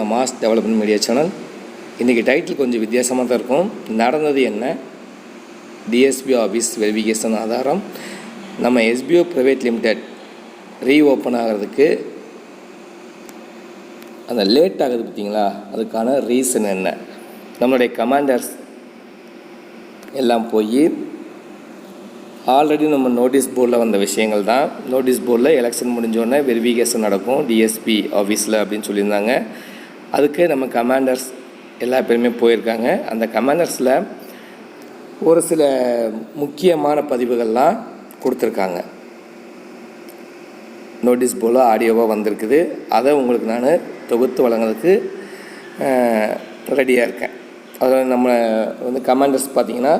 நம்ம mass development media channel இன்றைக்கி title கொஞ்சம் வித்தியாசமாக தான் இருக்கும். நடந்தது என்ன? டிஎஸ்பி ஆஃபீஸ் வெரிஃபிகேஷன் ஆதாரம். நம்ம எஸ்பிஓ ப்ரைவேட் லிமிடெட் ரீஓப்பன் ஆகிறதுக்கு அந்த லேட் ஆகுது பார்த்தீங்களா? அதுக்கான ரீசன் என்ன? நம்மளுடைய கமாண்டர்ஸ் எல்லாம் போய் ஆல்ரெடி நம்ம நோட்டீஸ் போர்டில் வந்த விஷயங்கள் தான். நோட்டீஸ் போர்டில் எலெக்ஷன் முடிஞ்சோடனே வெரிஃபிகேஷன் நடக்கும். டிஎஸ்பி ஆஃபீஸில் அப்படின்னு சொல்லியிருந்தாங்க. அதுக்கு நம்ம கமாண்டர்ஸ் எல்லா பேருமே போயிருக்காங்க. அந்த கமாண்டர்ஸில் ஒரு சில முக்கியமான பதிவுகள்லாம் கொடுத்துருக்காங்க. நோட்டீஸ் போல் ஆடியோவாக வந்திருக்குது. அதை உங்களுக்கு நான் தொகுத்து வழங்குறதுக்கு ரெடியாக இருக்கேன். அதில் நம்ம வந்து கமாண்டர்ஸ் பார்த்திங்கன்னா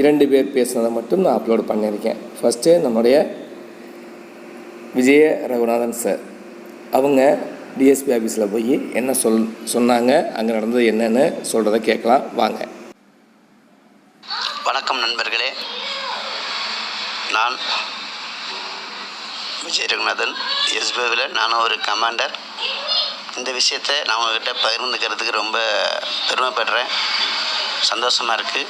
இரண்டு பேர் பேசுனதை மட்டும் நான் அப்லோட் பண்ணியிருக்கேன். ஃபஸ்ட்டு நம்முடைய விஜய ரகுநாதன் சார் அவங்க டிஎஸ்பி ஆஃபீஸில் போய் என்ன சொல் சொன்னாங்க? அங்கே நடந்தது என்னென்னு சொல்கிறத கேட்கலாம். வாங்க. வணக்கம் நண்பர்களே. நான் விஜய் ரகுநாதன் எஸ்பிஐவில் நானும் ஒரு கமாண்டர் இந்த விஷயத்தை நான் உங்ககிட்ட பகிர்ந்துக்கிறதுக்கு ரொம்ப பெருமைப்படுறேன். சந்தோஷமாக இருக்குது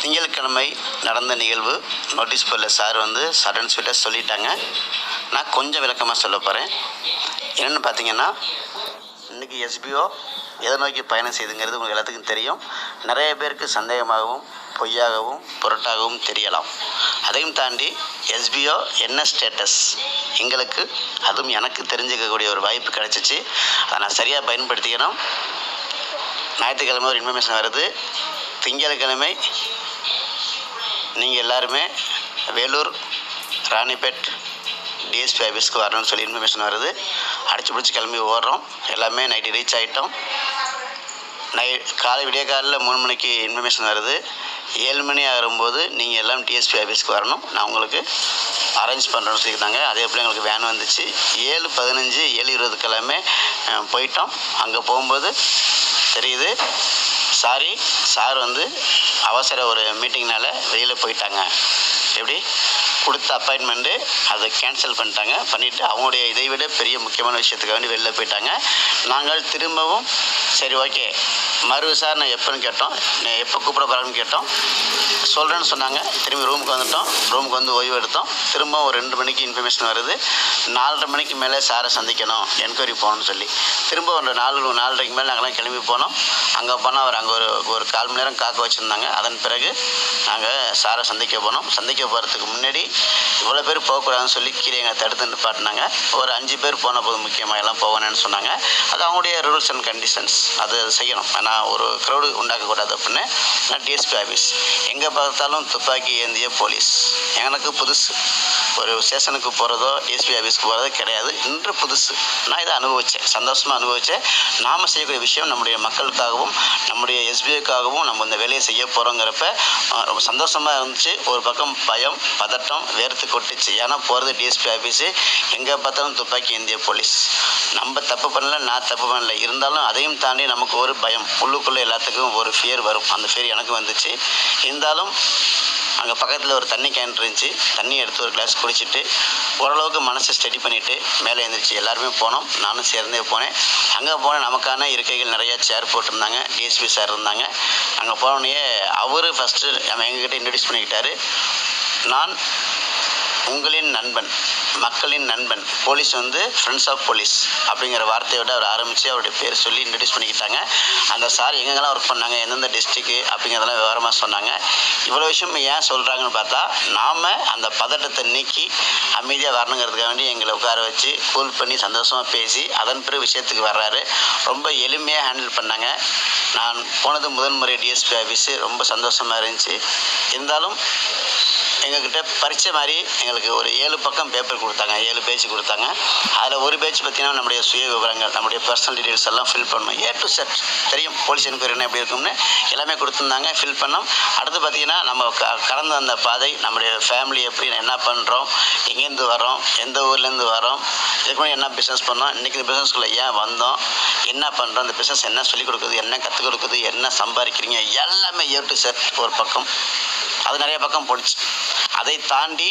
திங்கட்கிழமை நடந்த நிகழ்வு நோட்டீஸ் போர்டில் சார் வந்து சடன் ஸ்வீட்டாக சொல்லிட்டாங்க. நான் கொஞ்சம் விளக்கமாக சொல்ல போகிறேன் என்னென்னு பார்த்தீங்கன்னா இன்றைக்கி எஸ்பிஓ எதை நோக்கி பயணம் செய்துங்கிறது உங்களுக்கு எல்லாத்துக்கும் தெரியும். நிறைய பேருக்கு சந்தேகமாகவும் பொய்யாகவும் புரட்டாகவும் தெரியலாம். அதையும் தாண்டி எஸ்பிஓ என்ன ஸ்டேட்டஸ் எங்களுக்கு அதுவும் எனக்கு தெரிஞ்சுக்கக்கூடிய ஒரு வாய்ப்பு கிடச்சிச்சு. அதை நான் சரியாக பயன்படுத்திக்கணும். ஞாயிற்றுக்கிழமை ஒரு இன்ஃபர்மேஷன் வருது. திங்கட்கிழமை நீங்கள் எல்லாருமே வேலூர் ராணிப்பேட் டிஎஸ்பி ஆஃபீஸ்க்கு வரணும்னு சொல்லி இன்ஃபர்மேஷன் வருது. அடிச்சு பிடிச்சி கிளம்பி ஓடுறோம். எல்லாமே நைட்டு ரீச் ஆகிட்டோம் நை காலை விடிய காலையில் மூணு மணிக்கு இன்ஃபர்மேஷன் வருது. ஏழு மணி ஆகும்போது நீங்கள் எல்லாம் டிஎஸ்பி ஆஃபீஸ்க்கு வரணும். நான் உங்களுக்கு அரேஞ்ச் பண்ணுறேன்னு சொல்லியிருந்தாங்க. அதே போல் எங்களுக்கு வேன் வந்துச்சு. ஏழு பதினஞ்சு ஏழு இருபதுக்கெல்லாமே போயிட்டோம். அங்கே போகும்போது தெரியுது. சாரி சார் வந்து அவசர ஒரு மீட்டிங்னால வெளியில் போயிட்டாங்க. எப்படி? கொடுத்த அப்பாயின்மெண்ட்டு அதை கேன்சல் பண்ணிட்டாங்க. பண்ணிவிட்டு அவங்களுடைய இதை விட பெரிய முக்கியமான விஷயத்துக்காக வேண்டி வெளில போயிட்டாங்க. நாங்கள் திரும்பவும் சரி ஓகே மறு விசாரணை எப்போன்னு கேட்டோம். நீ எப்போ கூப்பிட போகிறாங்கன்னு கேட்டோம். சொல்கிறேன்னு சொன்னாங்க. திரும்பி ரூமுக்கு வந்துட்டோம். ரூமுக்கு வந்து ஓய்வு எடுத்தோம். திரும்ப ஒரு ரெண்டு மணிக்கு இன்ஃபர்மேஷன் வருது. நாலரை மணிக்கு மேலே சாரை சந்திக்கணும். என்கொயரி போகணும்னு சொல்லி. திரும்ப ஒரு நாலு நாலரைக்கு மேலே நாங்கள்லாம் கிளம்பி போனோம். அங்கே போனால் அவர் அங்கே ஒரு ஒரு கால் மணி நேரம் காக்க வச்சுருந்தாங்க. அதன் பிறகு நாங்கள் சாரை சந்திக்க போனோம். சந்திக்க போகிறதுக்கு முன்னாடி இவ்வளோ பேர் போகக்கூடாதுன்னு சொல்லி கீழே எங்களை தடுத்து நிப்பாட்டினாங்க. ஒரு அஞ்சு பேர் போன போது முக்கியமாக எல்லாம் போகணும்னு சொன்னாங்க. அது அவங்களுடைய ரூல்ஸ் அண்ட் கண்டிஷன்ஸ் அது செய்யணும். நான் ஒரு க்ரௌடு உண்டாக்கக்கூடாது அப்படின்னு நான் டிஎஸ்பி ஆஃபீஸ் எங்கே பார்த்தாலும் துப்பாக்கி ஏந்திய போலீஸ். எனக்கு புதுசு. ஒரு ஸ்டேஷனுக்கு போகிறதோ டிஎஸ்பி ஆஃபீஸ்க்கு போகிறதோ கிடையாது. இன்று புதுசு. நான் இதை அனுபவித்தேன் சந்தோஷமாக அனுபவித்தேன் நாம் செய்யக்கூடிய விஷயம் நம்முடைய மக்களுக்காகவும் நம்முடைய எஸ்பிஐக்காகவும் நம்ம இந்த வேலையை செய்ய போகிறோங்கிறப்ப ரொம்ப சந்தோஷமாக இருந்துச்சு. ஒரு பக்கம் பயம் பதட்டம் வேர்த்து கொட்டுச்சு. ஏன்னா போகிறது டிஎஸ்பி ஆஃபீஸு எங்கே பார்த்தாலும் துப்பாக்கி இந்திய போலீஸ். நம்ம தப்பு பண்ணல நான் தப்பு பண்ணல. இருந்தாலும் அதையும் தாண்டி நமக்கு ஒரு பயம். உள்ளுக்குள்ளே எல்லாத்துக்கும் ஒரு ஃபியர் வரும். அந்த ஃபியர் எனக்கு வந்துச்சு. இருந்தாலும் அங்கே பக்கத்தில் ஒரு தண்ணி கேன் இருந்துச்சு. தண்ணி எடுத்து ஒரு கிளாஸ் குடிச்சிட்டு ஓரளவுக்கு மனசை ஸ்டடி பண்ணிவிட்டு மேலே எழுந்திரிச்சு எல்லாருமே போனோம். நானும் சேர்ந்தே போனேன். அங்கே போன நமக்கான இருக்கைகள் நிறையா சேர் போட்டிருந்தாங்க. டிஎஸ்பி சார் இருந்தாங்க. அங்கே போனோடனே அவர் ஃபஸ்ட்டு நம்ம எங்ககிட்ட இன்ட்ரடியூஸ் பண்ணிக்கிட்டாரு. நான் உங்களின் நண்பன் மக்களின் நண்பன் போலீஸ் வந்து ஃப்ரெண்ட்ஸ் ஆஃப் போலீஸ் அப்படிங்கிற வார்த்தையோட அவர் ஆரம்பித்து அவருடைய பேர் சொல்லி இன்ட்ரடியூஸ் பண்ணிக்கிட்டாங்க. அந்த சார் எங்கெங்கெல்லாம் ஒர்க் பண்ணாங்க எந்தெந்த டிஸ்ட்ரிக்கு அப்படிங்கிறதெல்லாம் விவரமாக சொன்னாங்க. இவ்வளோ விஷயம் ஏன் சொல்கிறாங்கன்னு பார்த்தா நாம் அந்த பதட்டத்தை நீக்கி அமைதியாக வரணுங்கிறதுக்காக வேண்டி எங்களை உட்கார வச்சு கூல் பண்ணி சந்தோஷமாக பேசி அதன் பிறகு விஷயத்துக்கு வர்றாரு. ரொம்ப எளிமையாக ஹேண்டில் பண்ணாங்க. நான் போனது முதன்முறை டிஎஸ்பி ஆஃபீஸு ரொம்ப சந்தோஷமாக இருந்துச்சு. இருந்தாலும் எங்ககிட்ட பரீட்சை மாதிரி எங்களுக்கு ஒரு ஏழு பக்கம் பேப்பர் கொடுத்தாங்க ஏழு பேஜ் கொடுத்தாங்க. அதில் ஒரு பேஜ் பார்த்தீங்கன்னா நம்முடைய சுய விவரங்கள் நம்முடைய பர்சனல் டீடைல்ஸ் எல்லாம் ஃபில் பண்ணணும். ஏ டு செட் தெரியும் போலீஸ் என்கொயரினா எப்படி இருக்கும்னு. எல்லாமே கொடுத்துருந்தாங்க ஃபில் பண்ணோம். அடுத்து பார்த்தீங்கன்னா நம்ம க கடந்த அந்த பாதை நம்முடைய ஃபேமிலி எப்படி என்ன பண்ணுறோம் எங்கேருந்து வரோம் எந்த ஊர்லேருந்து வரோம் இதுக்கு முன்னாடி என்ன பிஸ்னஸ் பண்ணோம் இன்றைக்கி இந்த பிஸ்னஸ்குள்ளே ஏன் வந்தோம் என்ன பண்ணுறோம் அந்த பிஸ்னஸ் என்ன சொல்லிக் கொடுக்குது என்ன கற்றுக் கொடுக்குது என்ன சம்பாதிக்கிறீங்க எல்லாமே ஏ டு செட் ஒரு பக்கம். அது நிறைய பக்கம் போடுச்சு அதை தாண்டி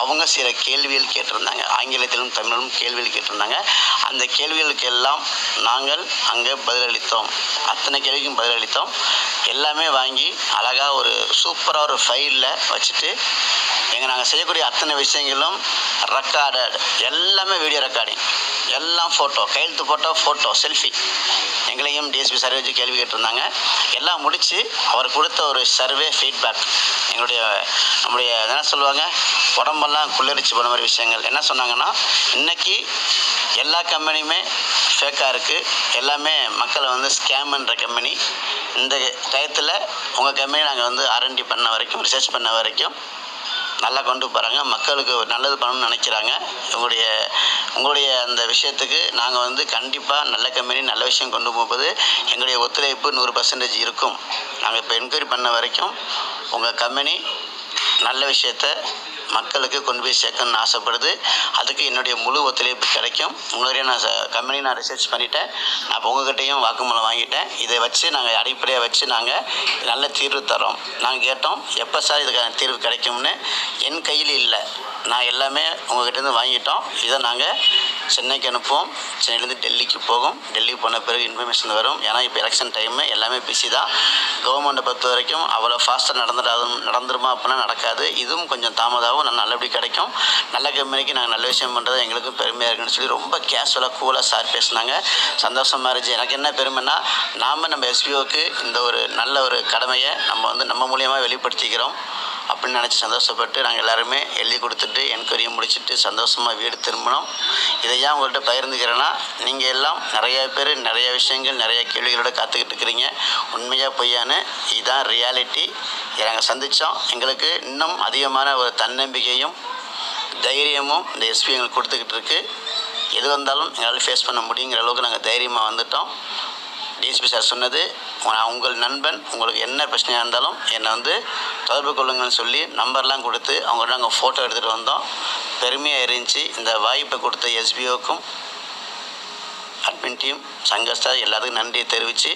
அவங்க சில கேள்விகள் கேட்டிருந்தாங்க. ஆங்கிலத்திலும் தமிழிலும் கேள்விகள் கேட்டிருந்தாங்க. அந்த கேள்விகளுக்கு எல்லாம் நாங்கள் அங்கே பதிலளித்தோம். அத்தனை கேள்விக்கும் பதிலளித்தோம். எல்லாமே வாங்கி அழகாக ஒரு சூப்பராக ஒரு ஃபைலில் வச்சுட்டு எங்கள் நாங்கள் செய்யக்கூடிய அத்தனை விஷயங்களும் ரெக்கார்டட் எல்லாமே வீடியோ ரெக்கார்டிங் எல்லாம் ஃபோட்டோ கையெழுத்து போட்டோ ஃபோட்டோ செல்ஃபி எங்களையும் டிஎஸ்பி சர்வே வச்சு கேள்வி கேட்டிருந்தாங்க. எல்லாம் முடித்து அவர் கொடுத்த ஒரு சர்வே ஃபீட்பேக் எங்களுடைய நம்முடைய என்ன சொல்லுவாங்க? உடம்பெல்லாம் குளிர்ச்சி போன மாதிரி விஷயங்கள். என்ன சொன்னாங்கன்னா இன்றைக்கி எல்லா கம்பெனியுமே ஃபேக்காக இருக்குது எல்லாமே மக்களை வந்து ஸ்கேம்ன்ற கம்பெனி இந்த டயத்தில் உங்கள் கம்பெனி நாங்கள் வந்து ஆர்என்டி பண்ண வரைக்கும் ரிசர்ச் பண்ண வரைக்கும் நல்லா கொண்டு போகிறாங்க மக்களுக்கு ஒரு நல்லது பண்ணணும்னு நினைக்கிறாங்க. உங்களுடைய உங்களுடைய அந்த விஷயத்துக்கு நாங்கள் வந்து கண்டிப்பாக நல்ல கம்பெனி நல்ல விஷயம் கொண்டு போகும்போது எங்களுடைய ஒத்துழைப்பு நூறு பர்சன்டேஜ் இருக்கும். நாங்கள் இப்போ என்கொயரி பண்ண வரைக்கும் உங்கள் கம்பெனி நல்ல விஷயத்த மக்களுக்கு கொண்டு போய் சேர்க்கணும்னு ஆசைப்படுது. அதுக்கு என்னுடைய முழு ஒத்துழைப்பு கிடைக்கும். முன்னாடியே நான் கம்பெனி நான் ரிசர்ச் பண்ணிட்டேன். நான் உங்ககிட்டையும் வாக்குமூலம் வாங்கிட்டேன். இதை வச்சு நாங்கள் அடிப்படையாக வச்சு நாங்கள் நல்ல தீர்வு தரோம் நாங்கள் கேட்டோம் எப்போ சார் இதுக்கான தீர்வு கிடைக்கும்னு? என் கையில் இல்லை. நான் எல்லாமே உங்ககிட்டேருந்து வாங்கிட்டோம். இதை நாங்கள் சென்னைக்கு அனுப்புவோம். சென்னையிலேருந்து டெல்லிக்கு போகும். டெல்லிக்கு போன பிறகு இன்ஃபர்மேஷன் வரும். ஏன்னா இப்போ எலெக்ஷன் டைமு எல்லாமே பிஸி தான். கவர்மெண்ட்டை பொறுத்த வரைக்கும் அவ்வளோ ஃபாஸ்ட்டாக நடந்துடாது நடந்துருமா அப்படின்னா நடக்காது. இதுவும் கொஞ்சம் தாமதாகவும் நான் நல்லபடி கிடைக்கும். நல்ல கம்பெனிக்கு நாங்கள் நல்ல விஷயம் பண்ணுறது எங்களுக்கும் பெருமையாக இருக்குன்னு சொல்லி ரொம்ப கேஷுவலாக கூலாக சார் பேசினாங்க. சந்தோஷமாக இருந்துச்சு. எனக்கு என்ன பெருமைன்னா நாம் நம்ம எஸ்பிஓக்கு இந்த ஒரு நல்ல ஒரு கடமையை நம்ம வந்து நம்ம மூலியமாக வெளிப்படுத்திக்கிறோம். அப்படின்னு நினச்சி சந்தோஷப்பட்டு நாங்கள் எல்லாருமே எழுதி கொடுத்துட்டு என்கொயரியை முடிச்சுட்டு சந்தோஷமாக வீடு திரும்பினோம். இதை ஏன் உங்கள்கிட்ட பகிர்ந்துக்கிறேன்னா நீங்கள் எல்லாம் நிறையா பேர் நிறைய விஷயங்கள் நிறைய கேள்விகளோட காத்துக்கிட்டு இருக்கிறீங்க. உண்மையாக பொய்யான்னு இதுதான் ரியாலிட்டி இதை நாங்கள் சந்தித்தோம் எங்களுக்கு இன்னும் அதிகமான ஒரு தன்னம்பிக்கையும் தைரியமும் இந்த எஸ்பி எங்களுக்கு கொடுத்துக்கிட்டு இருக்குது எது வந்தாலும் எங்களால் ஃபேஸ் பண்ண முடியுங்கிற அளவுக்கு நாங்கள் தைரியமாக வந்துட்டோம். டிஎஸ்பி சார் சொன்னது நான் உங்கள் நண்பன் உங்களுக்கு என்ன பிரச்சனையாக இருந்தாலும் என்னை வந்து தொடர்பு கொள்ளுங்கன்னு சொல்லி நம்பர்லாம் கொடுத்து அவங்கள்ட்ட நாங்கள் ஃபோட்டோ எடுத்துகிட்டு வந்தோம். பெருமையாக இருந்துச்சு. இந்த வாய்ப்பை கொடுத்த எஸ்பிஓக்கும் அட்மின் டீம் சங்கஸ்டா எல்லாத்துக்கும் நன்றியை தெரிவித்து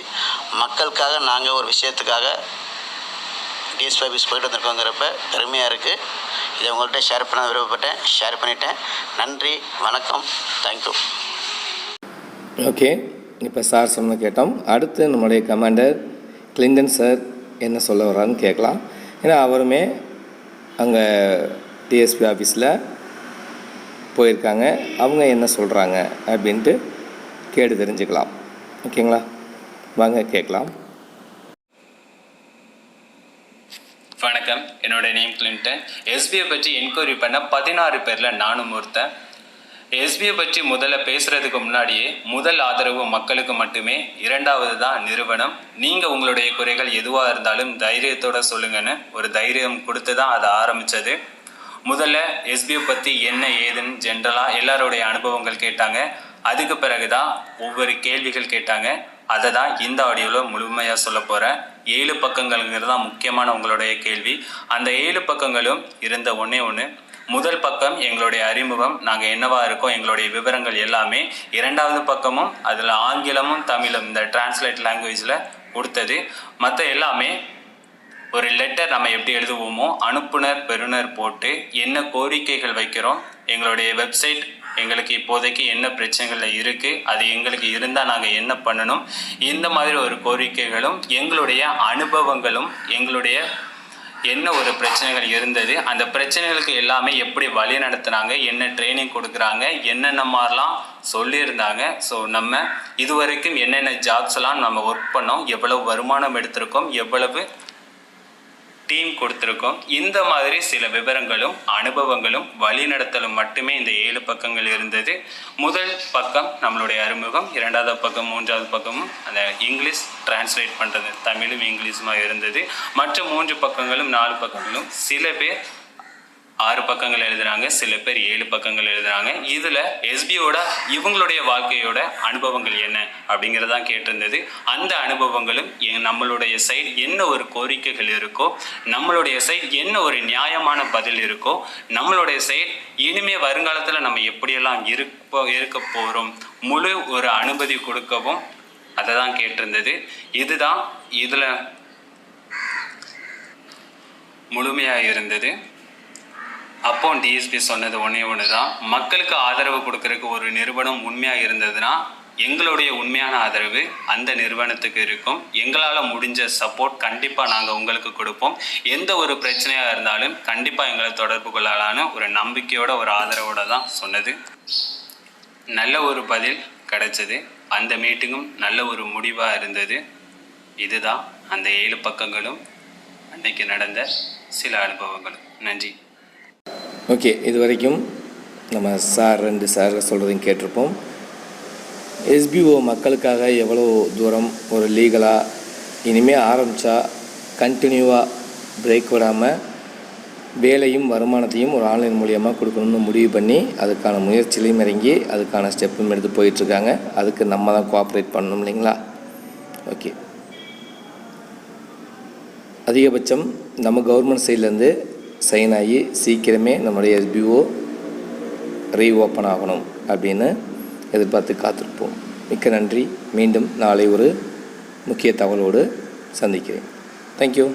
மக்களுக்காக நாங்கள் ஒரு விஷயத்துக்காக டிஎஸ்பி ஆஃபீஸ் போயிட்டு வந்திருக்கோங்கிறப்ப பெருமையாக இருக்குது இதை உங்கள்கிட்ட ஷேர் பண்ண விருப்பப்பட்டேன். ஷேர் பண்ணிட்டேன். நன்றி வணக்கம். தேங்க்யூ ஓகே இப்போ சார் சொன்ன கேட்டோம். அடுத்து நம்முடைய கமாண்டர் கிளின்டன் சார் என்ன சொல்ல வர்றாருன்னு கேட்கலாம். ஏன்னா அவருமே அங்கே டிஎஸ்பி ஆஃபீஸில் போயிருக்காங்க. அவங்க என்ன சொல்கிறாங்க அப்படின்ட்டு கேட்டு தெரிஞ்சுக்கலாம். ஓகேங்களா? வாங்க கேட்கலாம். வணக்கம். என்னோட நேம் கிளின்டன் எஸ்பிஐ பற்றி என்கொயரி பண்ண பதினாறு பேரில் நானும் ஒருத்தன். எஸ்பிஐ பற்றி முதல்ல பேசுறதுக்கு முன்னாடியே முதல் ஆதரவு மக்களுக்கு மட்டுமே. இரண்டாவது தான் நிறுவனம். நீங்கள் உங்களுடைய குறைகள் எதுவாக இருந்தாலும் தைரியத்தோட சொல்லுங்கன்னு ஒரு தைரியம் கொடுத்து தான் அதை ஆரம்பித்தது முதல்ல எஸ்பிஐ பற்றி என்ன ஏதுன்னு ஜென்ரலாக எல்லாருடைய அனுபவங்கள் கேட்டாங்க. அதுக்கு பிறகு தான் ஒவ்வொரு கேள்விகள் கேட்டாங்க. அதை தான் இந்த ஆடியோவில் முழுமையாக சொல்ல போகிறேன் ஏழு பக்கங்கள்ங்கிறது தான் முக்கியமான உங்களுடைய கேள்வி. அந்த ஏழு பக்கங்களும் இருந்த ஒன்றே ஒன்று முதல் பக்கம் எங்களுடைய அறிமுகம் நாங்கள் என்னவா இருக்கோம் எங்களுடைய விவரங்கள் எல்லாமே. இரண்டாவது பக்கமும் அதில் ஆங்கிலமும் தமிழும் இந்த டிரான்ஸ்லேட் லாங்குவேஜில் கொடுத்தது. மற்ற எல்லாமே ஒரு லெட்டர் நம்ம எப்படி எழுதுவோமோ அனுப்புனர் பெறுநர் போட்டு என்ன கோரிக்கைகள் வைக்கிறோம் எங்களுடைய வெப்சைட் எங்களுக்கு இப்போதைக்கு என்ன பிரச்சனைகள் இருக்குது அது எங்களுக்கு இருந்தால் நாங்கள் என்ன பண்ணணும் இந்த மாதிரி ஒரு கோரிக்கைகளும் எங்களுடைய அனுபவங்களும் எங்களுடைய என்ன ஒரு பிரச்சனைகள் இருந்தது? அந்த பிரச்சனைகளுக்கு எல்லாமே எப்படி வழி நடத்துனாங்க? என்ன ட்ரைனிங் கொடுக்குறாங்க? என்னென்ன மாதிரிலாம் சொல்லியிருந்தாங்க? ஸோ நம்ம இதுவரைக்கும் என்னென்ன ஜாப்ஸ்லாம் நம்ம ஒர்க் பண்ணோம்? எவ்வளவு வருமானம் எடுத்திருக்கோம்? எவ்வளவு டீம் கொடுத்துருக்கோம். இந்த மாதிரி சில விவரங்களும் அனுபவங்களும் வழிநடத்தலும் மட்டுமே இந்த ஏழு பக்கங்கள் இருந்தது. முதல் பக்கம் நம்மளுடைய அறிமுகம் இரண்டாவது பக்கம் மூன்றாவது பக்கமும் அந்த இங்கிலீஷ் டிரான்ஸ்லேட் பண்ணுறது தமிழும் இங்கிலீஷுமா இருந்தது. மற்ற மூன்று பக்கங்களும் நாலு பக்கங்களும் சில பேர் ஆறு பக்கங்கள் எழுதுகிறாங்க சில பேர் ஏழு பக்கங்கள் எழுதுகிறாங்க இதில் எஸ்பியோட இவங்களுடைய வாழ்க்கையோட அனுபவங்கள் என்ன அப்படிங்கிறதான் கேட்டிருந்தது. அந்த அனுபவங்களும் எ- நம்மளுடைய சைடு என்ன ஒரு கோரிக்கைகள் இருக்கோ நம்மளுடைய சைடு என்ன ஒரு நியாயமான பதில் இருக்கோ நம்மளுடைய சைடு இனிமே வருங்காலத்தில் நம்ம எப்படியெல்லாம் இருப்போ இருக்க போகிறோம் முழு ஒரு அனுமதி கொடுக்கவும் அதை தான் கேட்டிருந்தது. இதுதான் இதில் முழுமையாக இருந்தது. அப்போ டிஎஸ்பி சொன்னது ஒன்றே ஒன்று தான் மக்களுக்கு ஆதரவு கொடுக்கறதுக்கு ஒரு நிறுவனம் உண்மையாக இருந்ததுன்னா எங்களுடைய உண்மையான ஆதரவு அந்த நிறுவனத்துக்கு இருக்கும். எங்களால் முடிஞ்ச சப்போர்ட் கண்டிப்பாக நாங்கள் உங்களுக்கு கொடுப்போம். எந்த ஒரு பிரச்சனையாக இருந்தாலும் கண்டிப்பாக எங்களை தொடர்பு கொள்ளலான்னு ஒரு நம்பிக்கையோட ஒரு ஆதரவோடு தான் சொன்னது. நல்ல ஒரு பதில் கிடைச்சது. அந்த மீட்டிங்கும் நல்ல ஒரு முடிவாக இருந்தது. இதுதான். அந்த ஏழு பக்கங்களும் அன்னைக்கு நடந்த சில அனுபவங்களும் நன்றி. ஓகே இது வரைக்கும் நம்ம சார் ரெண்டு சார் சொல்கிறதையும் கேட்டிருப்போம். எஸ்பிஓ மக்களுக்காக எவ்வளோ தூரம் ஒரு லீகலாக இனிமேல் ஆரம்பித்தா கண்டினியூவாக பிரேக் விடாமல் வேலையும் வருமானத்தையும் ஒரு ஆன்லைன் மூலியமாக கொடுக்கணும்னு முடிவு பண்ணி அதுக்கான முயற்சியிலையும் இறங்கி அதுக்கான ஸ்டெப்பும் எடுத்து போயிட்டுருக்காங்க. அதுக்கு நம்ம தான் கோஆப்ரேட் பண்ணணும் இல்லைங்களா? ஓகே அதிகபட்சம் நம்ம கவர்மெண்ட் சைட்லேருந்து சைன் ஆகி சீக்கிரமே நம்முடைய எஸ்பிஓ ரீஓப்பன் ஆகணும் அப்படின்னு எதிர்பார்த்து காத்திருப்போம். மிக்க நன்றி. மீண்டும் நாளை ஒரு முக்கிய தகவலோடு சந்திக்கிறேன். தேங்க்யூ